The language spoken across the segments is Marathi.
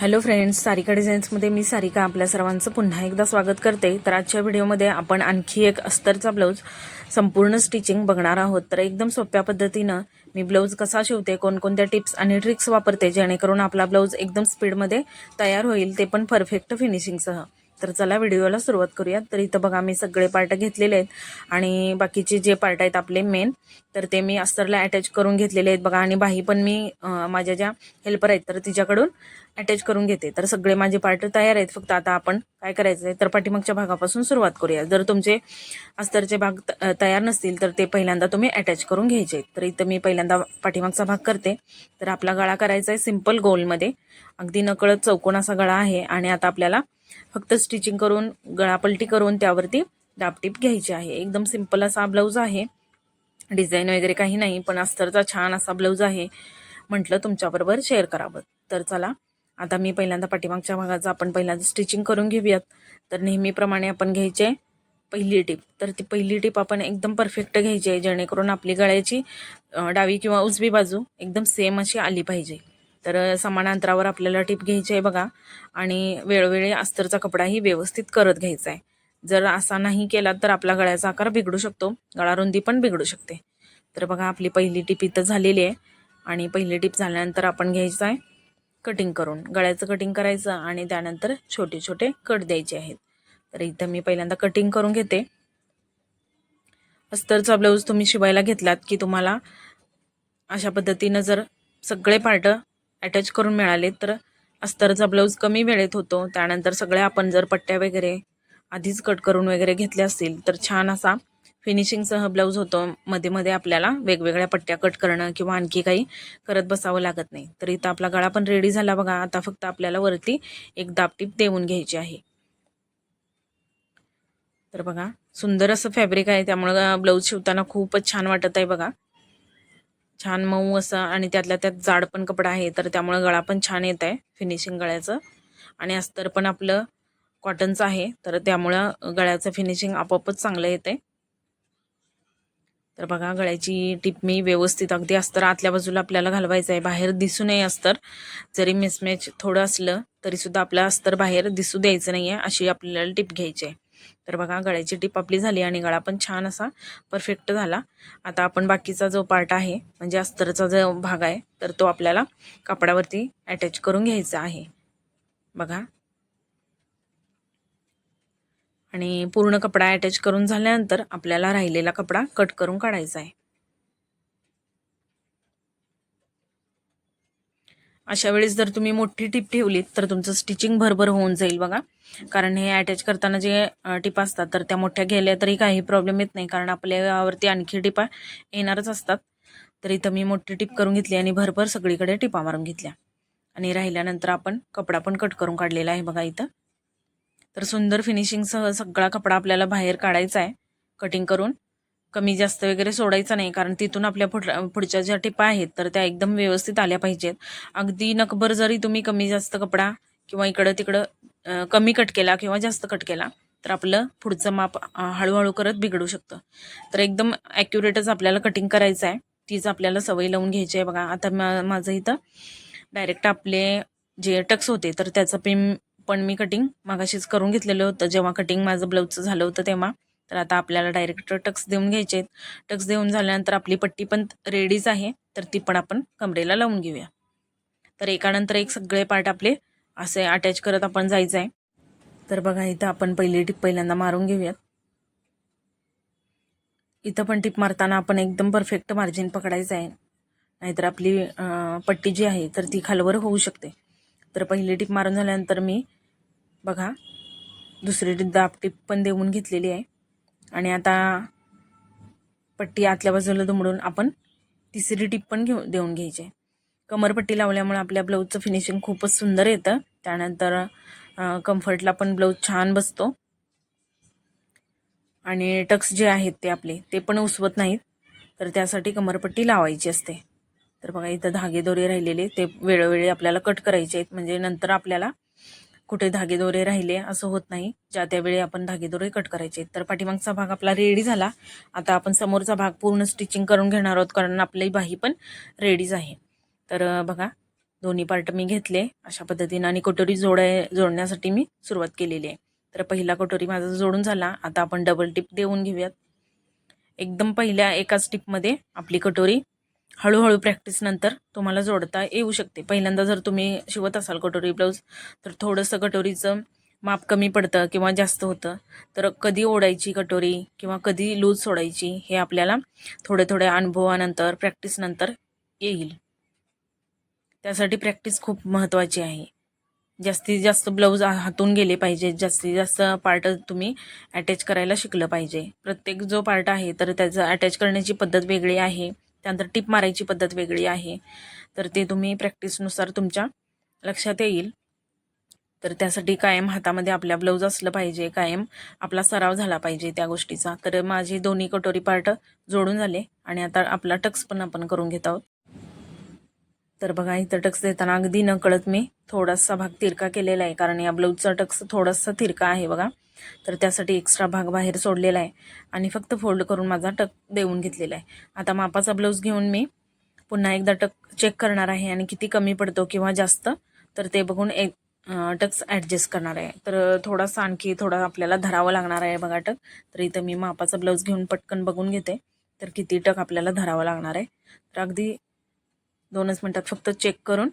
हॅलो फ्रेंड्स सारिका डिझाईन्समध्ये मी सारिका आपल्या सर्वांचं पुन्हा एकदा स्वागत करते. तर आजच्या व्हिडिओमध्ये आपण आणखी एक अस्तरचा ब्लाऊज संपूर्ण स्टिचिंग बघणार आहोत. तर एकदम सोप्या पद्धतीनं मी ब्लाऊज कसा शिवते कोणकोणत्या टिप्स आणि ट्रिक्स वापरते जेणेकरून आपला ब्लाऊज एकदम स्पीडमध्ये तयार होईल ते पण परफेक्ट फिनिशिंगसह तर चला व्हिडिओला सुरुवात करूयात. तर इथं बघा मी सगळे पार्ट घेतलेले आहेत आणि बाकीचे जे पार्ट आहेत आपले मेन तर ते मी अस्तरला अटॅच करून घेतलेले आहेत. बघा आणि बाही पण मी माझ्या ज्या हेल्पर आहेत तर तिच्याकडून अटॅच करून घेते. तर सगळे माझे पार्ट तयार आहेत. फक्त आता आपण काय करायचं आहे तर पाठीमागच्या भागापासून सुरुवात करूया. जर तुमचे अस्तरचे भाग त- तयार नसतील तर ते पहिल्यांदा तुम्ही अटॅच करून घ्यायचे. तर इथं मी पहिल्यांदा पाठीमागचा भाग करते. तर आपला गळा करायचा आहे सिंपल गोलमध्ये अगदी नकळत चौकोन असा गळा आहे आणि आता आपल्याला फक्त स्टिचिंग करून गळापलटी करून त्यावरती दापटीप घ्यायची आहे. एकदम सिंपल असा ब्लाऊज आहे. डिझाईन वगैरे काही नाही पण अस्तरचा छान असा ब्लाऊज आहे. म्हटलं तुमच्याबरोबर शेअर करावं. तर चला आता मी पहिल्यांदा पाठीमागच्या भागाचं आपण पहिल्यांदा स्टिचिंग करून घेऊयात. तर नेहमीप्रमाणे आपण घ्यायचे पहिली टीप. तर ती पहिली टीप आपण एकदम परफेक्ट घ्यायची आहे जेणेकरून आपली गळ्याची डावी किंवा उजवी बाजू एकदम सेम अशी आली पाहिजे. तर समान अंतरावर आपल्याला टीप घ्यायची आहे बघा. आणि वेळोवेळी अस्तरचा कपडाही व्यवस्थित करत घ्यायचा आहे. जर असा नाही केला तर आपला गळ्याचा आकार बिघडू शकतो. गळारुंदी पण बिघडू शकते. तर बघा आपली पहिली टीप इथं झालेली आहे. आणि पहिली टीप झाल्यानंतर आपण घ्यायचं आहे. कटिंग करून गळ्याचं कटिंग करायचं आणि त्यानंतर छोटे छोटे कट द्यायचे आहेत. तर इथं मी पहिल्यांदा कटिंग करून घेते. अस्तरचा ब्लाऊज तुम्ही शिवायला घेतलात की तुम्हाला अशा पद्धतीनं जर सगळे पार्ट अटॅच करून मिळाले तर अस्तरचा ब्लाऊज कमी वेळेत होतो. त्यानंतर सगळ्या आपण जर पट्ट्या वगैरे आधीच कट करून वगैरे घेतल्या असतील तर छान असा फिनिशिंगसह ब्लाऊज होतो. मध्ये मध्ये आपल्याला वेगवेगळ्या पट्ट्या कट करणं किंवा आणखी काही करत बसावं लागत नाही. तर इथं आपला गळा पण रेडी झाला बघा. आता फक्त आपल्याला वरती एक दापटीप देऊन घ्यायची आहे. तर बघा सुंदर असं फॅब्रिक आहे. त्यामुळं ब्लाऊज शिवताना खूपच छान वाटत आहे बघा. छान मऊ असं आणि त्यातल्या त्यात जाड पण कपडा आहे. तर त्यामुळं गळा पण छान येत आहे फिनिशिंग गळ्याचं. आणि अस्तर पण आपलं कॉटनचं आहे. तर त्यामुळं गळ्याचं फिनिशिंग आपोआपच चांगलं येते तर बघा गळ्याची टिप मी व्यवस्थित अगदी अस्तर आतल्या बाजूला आपल्याला घालवायचं आहे. बाहेर दिसू नये अस्तर. जरी मिसमॅच थोडं असलं तरीसुद्धा आपलं अस्तर बाहेर दिसू द्यायचं नाही आहे अशी आपल्याला टिप घ्यायची आहे. तर बघा गळ्याची टिप आपली झाली आणि गळा पण छान असा परफेक्ट झाला. आता आपण बाकीचा जो पार्ट आहे म्हणजे अस्तरचा जो भाग आहे तर तो आपल्याला कापडावरती अटॅच करून घ्यायचा आहे. बघा आणि पूर्ण कपडा अटॅच करून झाल्यानंतर आपल्याला राहिलेला कपडा कट करून काढायचा आहे. अशा वेळेस जर तुम्ही मोठी टीप ठेवलीत तर तुमचं स्टिचिंग भरभर होऊन जाईल बघा. कारण हे अटॅच करताना जे टिपा असतात तर त्या मोठ्या गेल्या तरी काही प्रॉब्लेम येत नाही. कारण आपल्यावरती आणखी टिपा येणारच असतात. तर इथं मी मोठी टिप करून घेतली आणि भरभर सगळीकडे टिपा मारून घेतल्या. आणि राहिल्यानंतर आपण कपडा पण कट करून काढलेला आहे बघा इथं. तर सुंदर फिनिशिंगसह सगळा कपडा आपल्याला बाहेर काढायचा आहे. कटिंग करून. कमी जास्त वगैरे सोडायचं नाही कारण तिथून आपल्या पुढ पुढच्या ज्या टिपा आहेत तर त्या एकदम व्यवस्थित आल्या पाहिजेत. अगदी नकभर जरी तुम्ही कमी जास्त कपडा किंवा इकडं तिकडं कमी कट केला किंवा जास्त कट केला तर आपलं पुढचं माप हळूहळू करत बिघडू शकतं. तर एकदम ॲक्युरेटच आपल्याला कटिंग करायचं आहे. तीच आपल्याला सवय लावून घ्यायची आहे बघा. आता मा माझं इथं डायरेक्ट आपले जे टक्स होते तर त्याचं पिम पण मी कटिंग मागाशीच करून घेतलेलं होतं. जेव्हा कटिंग माझं ब्लाऊजचं झालं होतं तेव्हा. तर आता आपल्याला डायरेक्ट टक्स देऊन घ्यायचे आहेत टक्स देऊन झाल्यानंतर आपली पट्टी पण रेडीच आहे. तर ती पण आपण कमरेला लावून घेऊया. तर एकानंतर एक सगळे पार्ट आपले असे अटॅच करत आपण जायचं आहे तर बघा इथं आपण पहिली टिप पहिल्यांदा मारून घेऊयात. इथं पण टिप मारताना आपण एकदम परफेक्ट मार्जिन पकडायचं आहे नाहीतर आपली पट्टी जी आहे तर ती खालवर होऊ शकते. तर पहिली टिप मारून झाल्यानंतर मी बघा दुसरी दाब टिप पण देऊन घेतलेली आहे. आणि आता पट्टी आतल्या बाजूला दुमडून आपण तिसरी टिप पण घेऊ देऊन घ्यायची आहे. कमरपट्टी लावल्यामुळे आपल्या ब्लाऊजचं फिनिशिंग खूपच सुंदर येतं. त्यानंतर कम्फर्टला पण ब्लाऊज छान बसतो. आणि टक्स जे आहेत ते आपले ते पण उसवत नाहीत. तर त्यासाठी कमरपट्टी लावायची असते. तर बघा इथं धागे दोरे राहिलेले ते वेळोवेळी आपल्याला कट करायचे आहेत. म्हणजे नंतर आपल्याला कुठे धागे दोरे राहिले असं होत नाही. ज्या त्यावेळी आपण धागे दोरे कट करायचे. तर पाठीमागचा भाग आपला रेडी झाला. आता आपण समोरचा भाग पूर्ण स्टिचिंग करून घेणार आहोत कारण आपली बाही पण रेडीच आहे. तर बघा दोन्ही पार्ट मी घेतले अशा पद्धतीनं आणि कटोरी जोडाय जोडण्यासाठी मी सुरुवात केलेली आहे. तर पहिला कटोरी माझा जोडून झाला. आता आपण डबल टिप देऊन घेऊयात. एकदम पहिल्या एकाच टिपमध्ये आपली कटोरी हळूहळू प्रॅक्टिसनंतर तुम्हाला जोडता येऊ शकते. पहिल्यांदा जर तुम्ही शिवत असाल कटोरी ब्लाऊज तर थोडंसं कटोरीचं माप कमी पडतं किंवा जास्त होतं. तर कधी ओढायची कटोरी किंवा कधी लूज सोडायची हे आपल्याला थोड्या थोड्या अनुभवानंतर प्रॅक्टिसनंतर येईल. त्यासाठी प्रॅक्टिस खूप महत्त्वाची आहे. जास्तीत जास्त ब्लाऊज हातून गेले पाहिजे जास्तीत जास्त पार्ट तुम्ही अटॅच करायला शिकलं पाहिजे. प्रत्येक जो पार्ट आहे तर त्याचं अटॅच करण्याची पद्धत वेगळी आहे. त्यानंतर टिप मारायची पद्धत वेगळी आहे. तर ते तुम्ही प्रॅक्टिसनुसार तुमच्या लक्षात येईल. तर त्यासाठी कायम हातामध्ये आपल्या ब्लाऊज असलं पाहिजे कायम आपला सराव झाला पाहिजे त्या गोष्टीचा. तर माझी दोन्ही कटोरी पार्ट जोडून झाले आणि आता आपला टक्स पण आपण करून घेत आहोत. तर बघा इथं टक्स देताना अगदी न कळत मी थोडासा भाग तिरका केलेला आहे कारण या ब्लाऊजचा टक्स थोडासा तिरका आहे बघा. तर त्यासाठी एक्स्ट्रा भाग बाहेर सोडलेला आहे आणि फक्त फोल्ड करून माझा टक देऊन घेतलेला आहे. आता मापाचा ब्लाऊज घेऊन मी पुन्हा एकदा टक चेक करणार आहे आणि किती कमी पडतो किंवा जास्त तर ते बघून एक टक्स ॲडजस्ट करणार आहे. तर थोडासा आणखी थोडा आपल्याला धरावं लागणार आहे बघा टक तर इथं मी मापाचा ब्लाऊज घेऊन पटकन बघून घेते तर किती टक आपल्याला धरावं लागणार आहे. तर अगदी दोनच मिनटात फक्त चेक करून.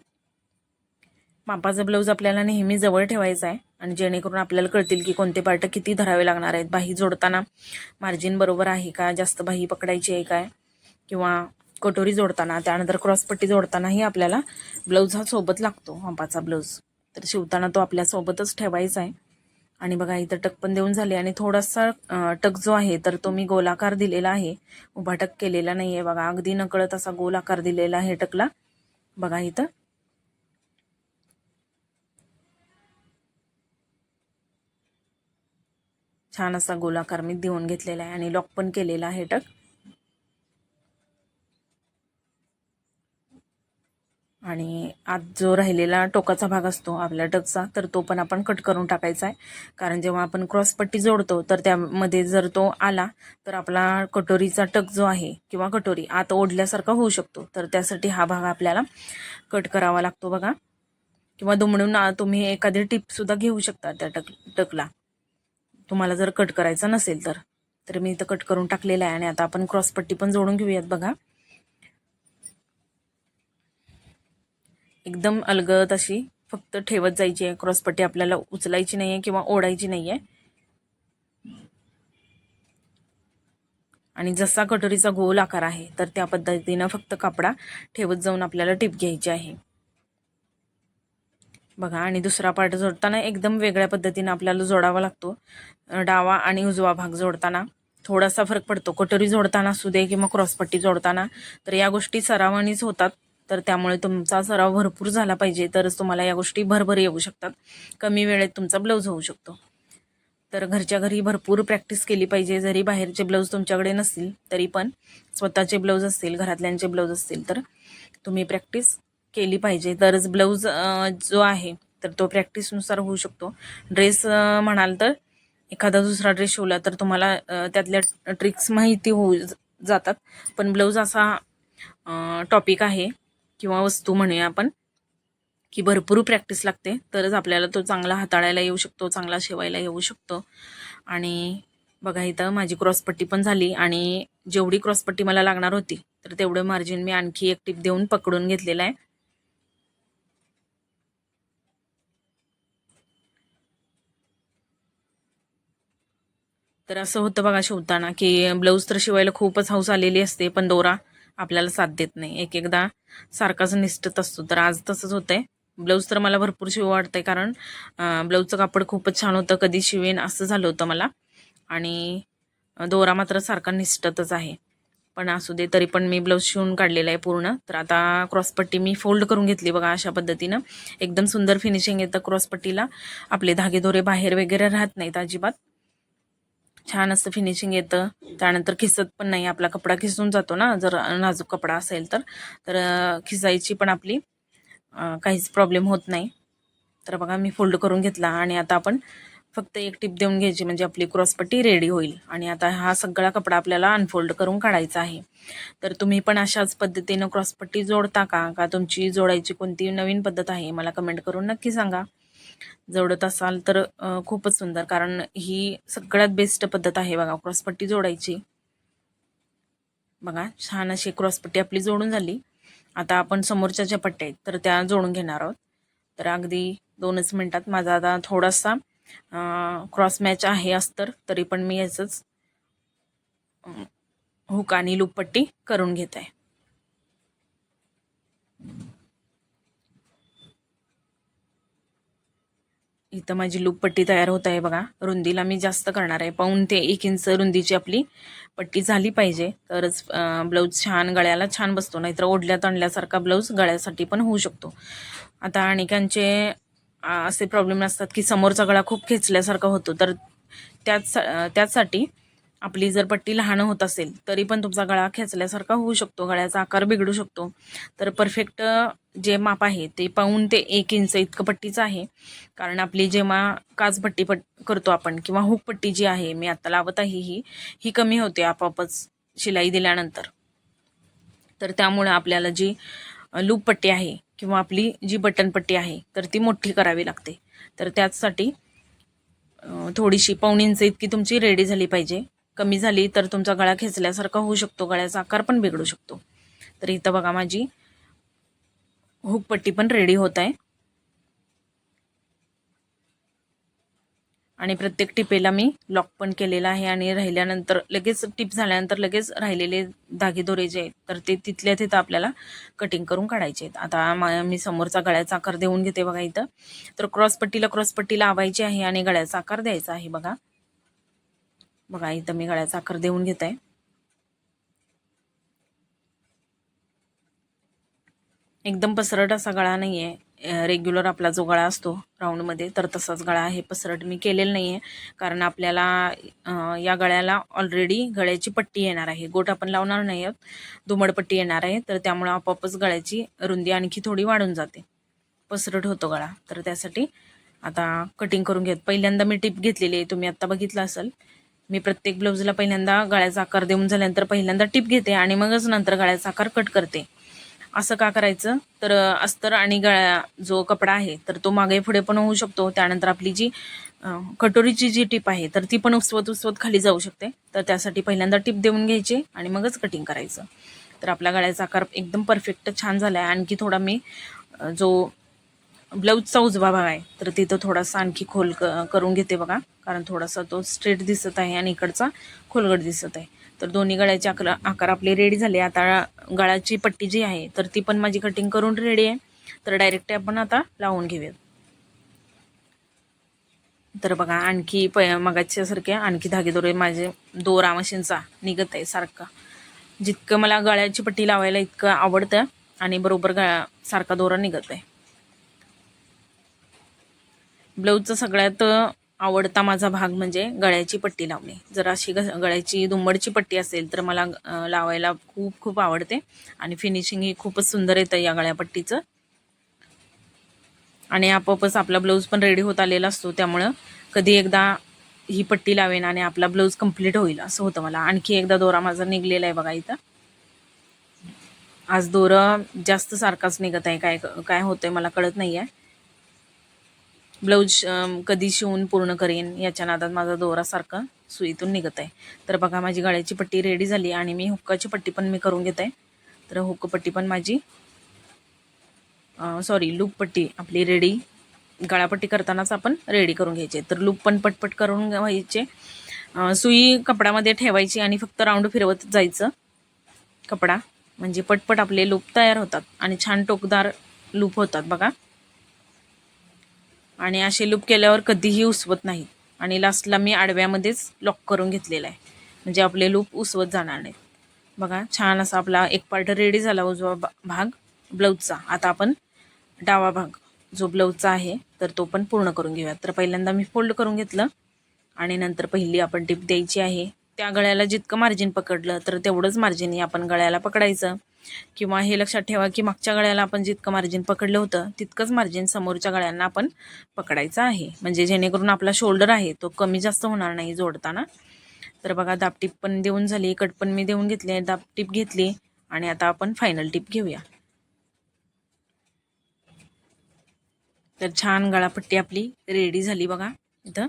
मापाचा ब्लाऊज आपल्याला नेहमी जवळ ठेवायचा आहे आणि जेणेकरून आपल्याला कळतील की कोणते पार्ट किती धरावे लागणार आहेत. बाही जोडताना मार्जिन बरोबर आहे का? जास्त बाही पकडायची आहे काय? किंवा कटोरी जोडताना त्यानंतर क्रॉसपट्टी जोडतानाही आपल्याला ब्लाऊज हा सोबत लागतो मापाचा ब्लाऊज तर शिवताना तो आपल्यासोबतच ठेवायचा आहे. आणि बघा इथं टक पण देऊन झाले आणि थोडासा टक जो आहे तर तो मी गोलाकार दिलेला आहे. उभा टक केलेला नाही आहे बघा. अगदी नकळत असा गोलाकार दिलेला आहे टकला. बघा इथं. छान असा गोलाकार मी देऊन घेतलेला आहे आणि लॉक पण केलेला आहे टक. आणि आत जो राहिलेला टोकाचा भाग असतो आपल्या टकचा तर तो पण आपण कट करून टाकायचा आहे. कारण जेव्हा आपण क्रॉसपट्टी जोडतो तर त्यामध्ये जर तो आला तर आपला कटोरीचा टक जो आहे किंवा कटोरी आत ओढल्यासारखा होऊ शकतो. तर त्यासाठी हा भाग आपल्याला कट करावा लागतो बघा. किंवा दुमडून तुम्ही एखादी टिपसुद्धा घेऊ शकता त्या टक टकला तुम्हाला जर कट करायचा नसेल तर. तर मी इथं कट करून टाकलेला आहे आणि आता आपण क्रॉसपट्टी पण जोडून घेऊयात बघा. एकदम अलगत अशी फक्त ठेवत जायची आहे. क्रॉसपट्टी आपल्याला उचलायची नाही आहे किंवा ओढायची नाही आहे आणि जसा कटोरीचा गोल आकार आहे तर त्या पद्धतीनं फक्त कापडा ठेवत जाऊन आपल्याला टिप घ्यायची आहे. बघा आणि दुसरा पार्ट जोडताना एकदम वेगळ्या पद्धतीनं आपल्याला जोडावा लागतो. डावा आणि उजवा भाग जोडताना थोडासा फरक पडतो. कटोरी जोडताना असू दे किंवा क्रॉसपट्टी जोडताना तर या गोष्टी सरावानीच होतात. तर त्यामुळे तुमचा सराव भरपूर झाला पाहिजे. तरच तुम्हाला या गोष्टी भरभर येऊ शकतात. कमी वेळेत तुमचा ब्लाऊज होऊ शकतो. तर घरच्या घरी भरपूर प्रॅक्टिस केली पाहिजे. जरी बाहेरचे ब्लाऊज तुमच्याकडे नसतील तरी पण स्वतःचे ब्लाऊज असतील घरातल्यांचे ब्लाऊज असतील तर तुम्ही प्रॅक्टिस केली पाहिजे. तरच ब्लाऊज जो आहे तर तो प्रॅक्टिसनुसार होऊ शकतो. ड्रेस म्हणाल तर एखादा दुसरा ड्रेस शिवला तर तुम्हाला त्यातल्या ट्रिक्स माहिती होऊ जातात. पण ब्लाऊज असा टॉपिक आहे किंवा वस्तू म्हणूया आपण की भरपूर प्रॅक्टिस लागते. तरच आपल्याला तो चांगला हाताळायला येऊ शकतो चांगला शिवायला येऊ शकतो. आणि बघा इथं माझी क्रॉसपट्टी पण झाली आणि जेवढी क्रॉसपट्टी मला लागणार होती तर तेवढं मार्जिन मी आणखी एक टिप देऊन पकडून घेतलेलं आहे. तर असं होतं बघा शिवताना की ब्लाऊज तर शिवायला खूपच हौस आलेली असते पण दोरा आपल्याला साथ देत नाही. एक एकदा सारखाच निष्ठत असतो. तर आज तसंच होतंय. ब्लाऊज तर मला भरपूर शिव वाटतंय कारण ब्लाऊजचं कापड खूपच छान होतं. कधी शिवेन असं झालं होतं मला. आणि दोरा मात्र सारखा निष्ठतच आहे. पण असू दे तरी पण मी ब्लाऊज शिवून काढलेला आहे पूर्ण. तर आता क्रॉसपट्टी मी फोल्ड करून घेतली बघा अशा पद्धतीनं. एकदम सुंदर फिनिशिंग येतं क्रॉसपट्टीला. आपले धागेदोरे बाहेर वगैरे राहत नाहीत अजिबात. छान असं फिनिशिंग येतं. त्यानंतर खिसत पण नाही. आपला कपडा खिसून जातो ना. जर नाजूक कपडा असेल तर. तर खिसायची पण आपली काहीच प्रॉब्लेम होत नाही. तर बघा मी फोल्ड करून घेतला आणि आता आपण फक्त एक टिप देऊन घ्यायची म्हणजे आपली क्रॉसपट्टी रेडी होईल. आणि आता हा सगळा कपडा आपल्याला अनफोल्ड करून काढायचा आहे. तर तुम्ही पण अशाच पद्धतीनं क्रॉसपट्टी जोडता का? का तुमची जोडायची कोणती नवीन पद्धत आहे? मला कमेंट करून नक्की सांगा. जोडत असाल तर खूपच सुंदर. कारण ही सगळ्यात बेस्ट पद्धत आहे बघा क्रॉसपट्टी जोडायची. बघा छान अशी क्रॉसपट्टी आपली जोडून झाली. आता आपण समोरच्या ज्या पट्ट्या आहेत तर त्या जोडून घेणार आहोत. तर अगदी दोनच मिनटात माझा आता थोडासा क्रॉस मॅच आहे अस्तर तरी पण मी याचंच हुक आणि लूपपट्टी करून घेत. आहे इथं माझी लूप पट्टी तयार होत आहे बघा. रुंदीला मी जास्त करणार आहे. पाऊन ते एक इंच रुंदीची आपली पट्टी झाली पाहिजे. तरच ब्लाऊज छान गळ्याला छान बसतो. नाहीतर ओढल्या आणल्यासारखा ब्लाऊज गळ्यासाठी पण होऊ शकतो. आता अनेकांचे असे प्रॉब्लेम असतात की समोरचा गळा खूप खेचल्यासारखा होतो. तर त्याच त्याचसाठी आपली जर पट्टी लहान होत असेल तरी पण तुमचा गळा खेचल्यासारखा होऊ शकतो. गळ्याचा आकार बिघडू शकतो. तर परफेक्ट जे माप आहे ते पाऊन ते एक इंच इतकं पट्टीचं आहे. कारण आपली जेव्हा काचपट्टी पट करतो आपण किंवा हुकपट्टी जी आहे मी आता लावत आहे ही ही कमी होते आपोआपच शिलाई दिल्यानंतर. तर त्यामुळे आपल्याला जी लूप पट्टी आहे किंवा आपली जी बटन पट्टी आहे तर ती मोठी करावी लागते. तर त्याचसाठी थोडीशी पाऊण इंच इतकी तुमची रेडी झाली पाहिजे. कमी झाली तर तुमचा गळा खेचल्यासारखा होऊ शकतो गळ्याचा आकार पण बिघडू शकतो. तर इथं बघा माझी हुकपट्टी पण रेडी होत आहे. आणि प्रत्येक टिपेला मी लॉक पण केलेला आहे आणि राहिल्यानंतर लगेच टिप झाल्यानंतर लगेच राहिलेले धागेदोरे जे आहेत तर ते तिथल्या तिथं आपल्याला कटिंग करून काढायचे आहेत. आता मी समोरचा गळ्याचा आकार देऊन घेते बघा इथं. तर क्रॉसपट्टीला क्रॉसपट्टी लावायची आहे आणि गळ्याचा आकार द्यायचा आहे बघा. बघा इथं मी गळ्याचा आकार देऊन घेत. आहे एकदम पसरट असा गळा नाही आहे रेग्युलर आपला जो गळा असतो राऊंडमध्ये तर तसाच गळा आहे पसरट मी केलेला नाही आहे कारण आपल्याला या गळ्याला ऑलरेडी गळ्याची पट्टी येणार आहे. गोट आपण लावणार नाही आहोत. दुमडपट्टी येणार आहे. तर त्यामुळे आपोआपच गळ्याची रुंदी आणखी थोडी वाढून जाते. पसरट होतो गळा. तर त्यासाठी आता कटिंग करून घेत. पहिल्यांदा मी टिप घेतलेली आहे. तुम्ही आत्ता बघितलं असेल. मी प्रत्येक ब्लाऊजला पहिल्यांदा गळ्याचा आकार देऊन झाल्यानंतर पहिल्यांदा टिप घेते आणि मगच नंतर गळ्याचा आकार कट करते. असं का करायचं? तर अस्तर आणि गळ्या जो कपडा आहे तर तो मागे पुढे पण होऊ शकतो. त्यानंतर आपली जी कटोरीची जी टिप आहे तर ती पण उसवत उसवत खाली जाऊ शकते. तर त्यासाठी पहिल्यांदा टिप देऊन घ्यायची आणि मगच कटिंग करायचं. तर आपला गळ्याचा आकार एकदम परफेक्ट छान झाला आहे आणखी थोडा मी जो ब्लाऊजचा उजवा भाग आहे तर तिथं थोडासा आणखी खोल क करून घेते बघा. कारण थोडासा तो स्ट्रेट दिसत आहे आणि इकडचा खोलगट दिसत आहे. तर दोन्ही गळ्याचे आकार आकार आपले रेडी झाले. आता गळ्याची पट्टी जी आहे तर ती पण माझी कटिंग करून रेडी आहे. तर डायरेक्ट आपण आता लावून घेऊयात. तर बघा आणखी प मगाच्यासारख्या आणखी धागेदोरे माझे दोरा मशीनचा निघत आहे सारखा. जितकं मला गळ्याची पट्टी लावायला इतकं आवडतं आणि बरोबर गळा सारखा दोरा निघत आहे. ब्लाऊजचं सगळ्यात आवडता माझा भाग म्हणजे गळ्याची पट्टी लावणे. जर अशी ग गळ्याची दुंबडची पट्टी असेल तर मला लावायला खूप खूप आवडते. आणि फिनिशिंग ही खूपच सुंदर येतं या गळ्यापट्टीचं आणि आपोआपच आपला ब्लाऊज पण रेडी होत आलेला असतो. त्यामुळं कधी एकदा ही पट्टी लावेन आणि आपला ब्लाऊज कंप्लीट होईल असं होतं मला. आणखी एकदा दोरा माझा निघलेला आहे बघा इथं. आज दोरा जास्त सारखाच निघत आहे. काय काय होतंय मला कळत नाही आहे ब्लाऊज कधी शिवून पूर्ण करेन याच्या नादात माझा दोरासारखा सुईतून निघत आहे. तर बघा माझी गळ्याची पट्टी रेडी झाली आणि मी हुक्काची पट्टी पण मी करून घेत. आहे तर हुक्कपट्टी पण माझी सॉरी लूप पट्टी आपली रेडी गळापट्टी करतानाच आपण रेडी करून घ्यायचे. तर लूप पण पटपट करून घ्यायचे. सुई कपड्यामध्ये ठेवायची आणि फक्त राऊंड फिरवत जायचं. कपडा म्हणजे पटपट आपले लूप तयार होतात आणि छान टोकदार लूप होतात बघा. आणि असे लूप केल्यावर कधीही उसवत नाहीत आणि लास्टला मी आडव्यामध्येच लॉक करून घेतलेला आहे. म्हणजे आपले लूप उसवत जाणार नाहीत. बघा छान असा आपला एक पार्ट रेडी झाला हो उजवा भाग ब्लाऊजचा आता आपण डावा भाग जो ब्लाऊजचा आहे तर तो पण पूर्ण करून घेऊया तर पहिल्यांदा मी फोल्ड करून घेतलं आणि नंतर पहिली आपण टिप द्यायची आहे. त्या गळ्याला जितकं मार्जिन पकडलं तर तेवढंच मार्जिन आपण गळ्याला पकडायचं. किंवा हे लक्षात ठेवा की मागच्या गळ्याला आपण जितकं मार्जिन पकडलं होतं तितकंच मार्जिन समोरच्या गळ्यांना आपण पकडायचं आहे. म्हणजे जेणेकरून आपला शोल्डर आहे तो कमी जास्त होणार नाही जोडताना. तर बघा दापटीप पण देऊन झाली कट पण मी देऊन घेतले दापटीप घेतली आणि आता आपण फायनल टिप घेऊया. तर छान गळापट्टी आपली रेडी झाली बघा इथं.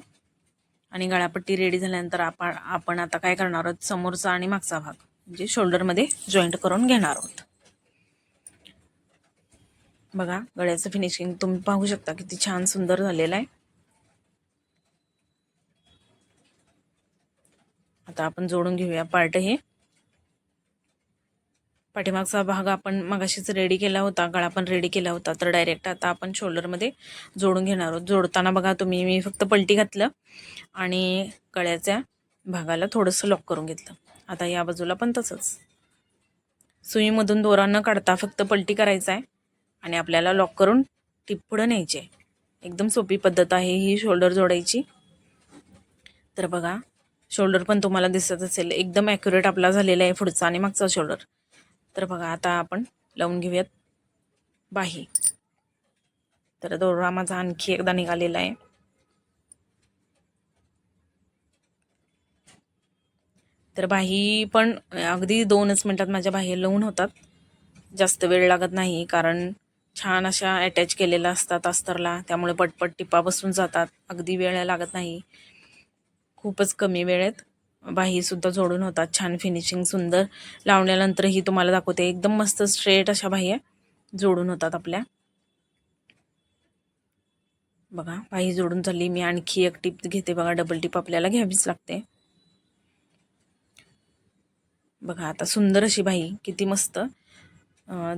आणि गळापट्टी रेडी झाल्यानंतर आपण आपण आता काय करणार आहोत? समोरचा आणि मागचा भाग. म्हणजे शोल्डरमध्ये जॉईंट करून घेणार आहोत. बघा गळ्याचं फिनिशिंग तुम्ही पाहू शकता किती छान सुंदर झालेलं आहे. आता आपण जोडून घेऊया पार्ट हे. पाठीमागचा भाग आपण मगाशीच रेडी केला होता गळा पण रेडी केला होता. तर डायरेक्ट आता आपण शोल्डरमध्ये जोडून घेणार आहोत. जोडताना बघा तुम्ही मी फक्त पलटी घातलं आणि गळ्याच्या भागाला थोडंसं लॉक करून घेतलं. आता या बाजूला पण तसंच. सुईमधून दोरा न काढता फक्त पलटी करायचा आहे आणि आपल्याला लॉक करून टिप पुढं न्यायची आहे एकदम सोपी पद्धत आहे ही शोल्डर जोडायची. तर बघा शोल्डर पण तुम्हाला दिसत असेल. एकदम ॲक्युरेट आपला झालेला आहे पुढचा आणि मागचा शोल्डर तर बघा आता आपण लावून घेऊयात बाही. तर दोरा माझा आणखी एकदा निघालेला आहे. तर बाही पण अगदी दोनच मिनटात माझ्या बाहेर लावून होतात. जास्त वेळ लागत नाही कारण छान अशा अटॅच केलेल्या असतात अस्तरला. त्यामुळे पटपट टिपा बसून जातात. अगदी वेळ लागत नाही. खूपच कमी वेळेत बाहीसुद्धा जोडून होतात. छान फिनिशिंग सुंदर. लावल्यानंतरही तुम्हाला दाखवते एकदम मस्त स्ट्रेट अशा बाह्या जोडून होतात आपल्या. बघा बाही जोडून झाली. मी आणखी एक टिप घेते बघा. डबल टिप आपल्याला घ्यावीच लागते. बघा आता सुंदर अशी बाई किती मस्त.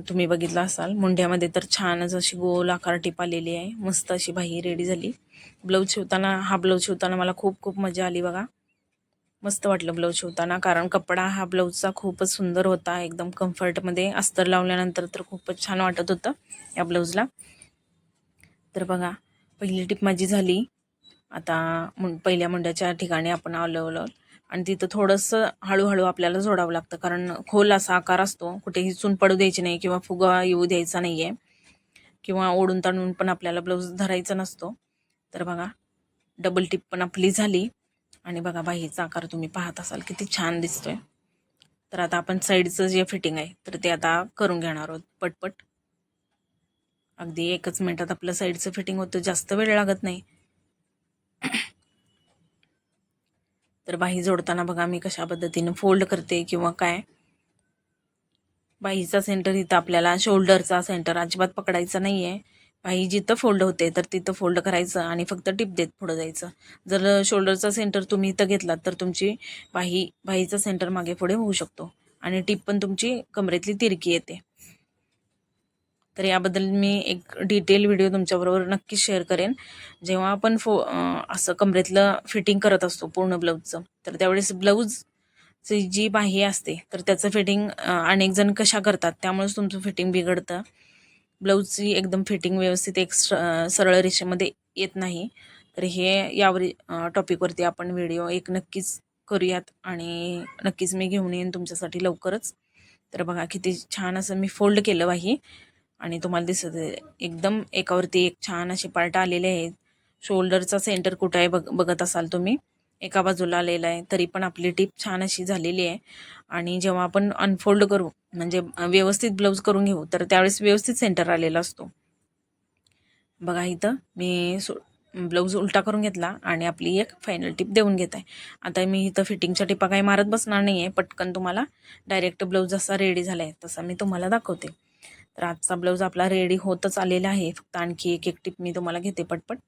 तुम्ही बघितलं असाल मुंड्यामध्ये तर छानच अशी गोल आकार टिप आलेली आहे. मस्त अशी बाई रेडी झाली. ब्लाऊज शिवताना हा ब्लाऊज शिवताना मला खूप खूप मजा आली बघा. मस्त वाटलं ब्लाऊज शिवताना कारण कपडा हा ब्लाऊजचा खूपच सुंदर होता एकदम कम्फर्टमध्ये अस्तर लावल्यानंतर तर खूपच छान वाटत होतं या ब्लाऊजला. तर बघा पहिली टीप माझी झाली. आता मुं पहिल्या मुंड्याच्या ठिकाणी आपण आलो. आणि तिथं थोडंसं हळूहळू आपल्याला जोडावं लागतं. कारण खोल असा आकार असतो. कुठेही चून पडू द्यायची नाही किंवा फुगा येऊ द्यायचा नाही आहे किंवा ओढून ताणून पण आपल्याला ब्लाऊज धरायचा नसतो. तर बघा डबल टिप पण आपली झाली. आणि बघा बाहीचा आकार तुम्ही पाहत असाल किती छान दिसतोय. तर आता आपण साईडचं जे फिटिंग आहे तर ते आता करून घेणार आहोत पटपट. अगदी एकच मिनटात आपलं साईडचं फिटिंग होतं. जास्त वेळ लागत नाही. तर बाही जोडताना बघा मी कशा पद्धतीने फोल्ड करते किंवा काय. बाहीचा सेंटर इथं आपल्याला शोल्डरचा सेंटर अजिबात पकडायचा नाही आहे बाही जिथं फोल्ड होते तर तिथं फोल्ड करायचं आणि फक्त टिप देत पुढं जायचं. जर शोल्डरचा सेंटर तुम्ही इथं घेतलात तर तुमची बाही बाहीचा सेंटर मागे पुढे होऊ शकतो. आणि टिप पण तुमची कमरेतली तिरकी येते. तर याबद्दल मी एक डिटेल व्हिडिओ तुमच्याबरोबर नक्कीच शेअर करेन. जेव्हा आपण फो असं कमरेतलं फिटिंग करत असतो पूर्ण ब्लाऊजचं तर त्यावेळेस ब्लाऊजची जी बाही असते तर त्याचं फिटिंग अनेक जण कशा करतात त्यामुळेच तुमचं फिटिंग बिघडतं. ब्लाऊजची एकदम फिटिंग व्यवस्थित एक सरळ रेषेमध्ये येत नाही. तर हे यावर टॉपिकवरती आपण व्हिडिओ एक नक्कीच करूयात आणि नक्कीच मी घेऊन येईन तुमच्यासाठी लवकरच. तर बघा किती छान असं मी फोल्ड केलं बाही आणि तुम्हाला दिसत एकदम एकावरती एक छान असे पार्ट आलेले आहेत. शोल्डरचा सेंटर कुठं आहे बघ बघत असाल तुम्ही एका बाजूला आलेला आहे तरी पण आपली टीप छान अशी झालेली आहे. आणि जेव्हा आपण अनफोल्ड करू म्हणजे व्यवस्थित ब्लाऊज करून घेऊ तर त्यावेळेस व्यवस्थित सेंटर आलेला असतो. बघा इथं मी सो ब्लाऊज उलटा करून घेतला आणि आपली एक फायनल टिप देऊन घेत आहे. आता मी इथं फिटिंगच्या टिपा काही मारत बसणार नाही आहे पटकन तुम्हाला डायरेक्ट ब्लाऊज जसा रेडी झाला आहे तसा मी तुम्हाला दाखवते. तर आजचा ब्लाऊज आपला रेडी होतच आलेला आहे. फक्त आणखी एक एक टिप मी तुम्हाला घेते पटपट.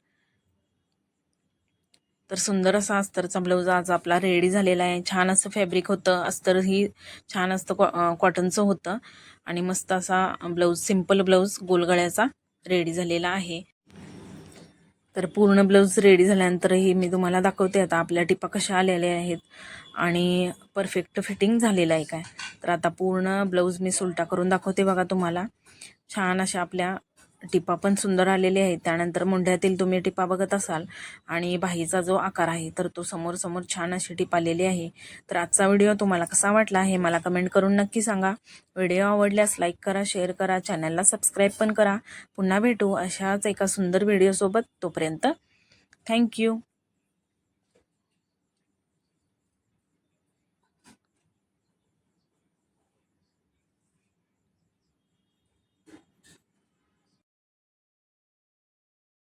तर सुंदर असा अस्तरचा ब्लाऊज आज आपला रेडी झालेला आहे. छान असं फॅब्रिक होतं. अस्तर ही छान असतं कॉ कॉटनचं होतं. आणि मस्त असा ब्लाऊज सिंपल ब्लाऊज गोलगळ्याचा रेडी झालेला आहे. तर पूर्ण ब्लाऊज रेडी झाल्यानंतरही मी तुम्हाला दाखवते आता आपल्या टिपा कशा आलेल्या आहेत. आणि परफेक्ट फिटिंग झालेलं आहे काय. तर आता पूर्ण ब्लाऊज मी सुलटा करून दाखवते बघा तुम्हाला. छान अशा आपल्या टिपा पण सुंदर आलेले आहेत. त्यानंतर मुंढ्यातील तुम्ही टिपा बघत असाल आणि बाहीचा जो आकार आहे तर तो समोर समोर छान अशी टिप आलेली आहे. तर आजचा व्हिडिओ तुम्हाला कसा वाटला हे मला कमेंट करून नक्की सांगा. व्हिडिओ आवडल्यास लाईक करा शेअर करा चॅनलला सबस्क्राईब पण करा. पुन्हा भेटू अशाच एका सुंदर व्हिडिओसोबत तोपर्यंत थँक्यू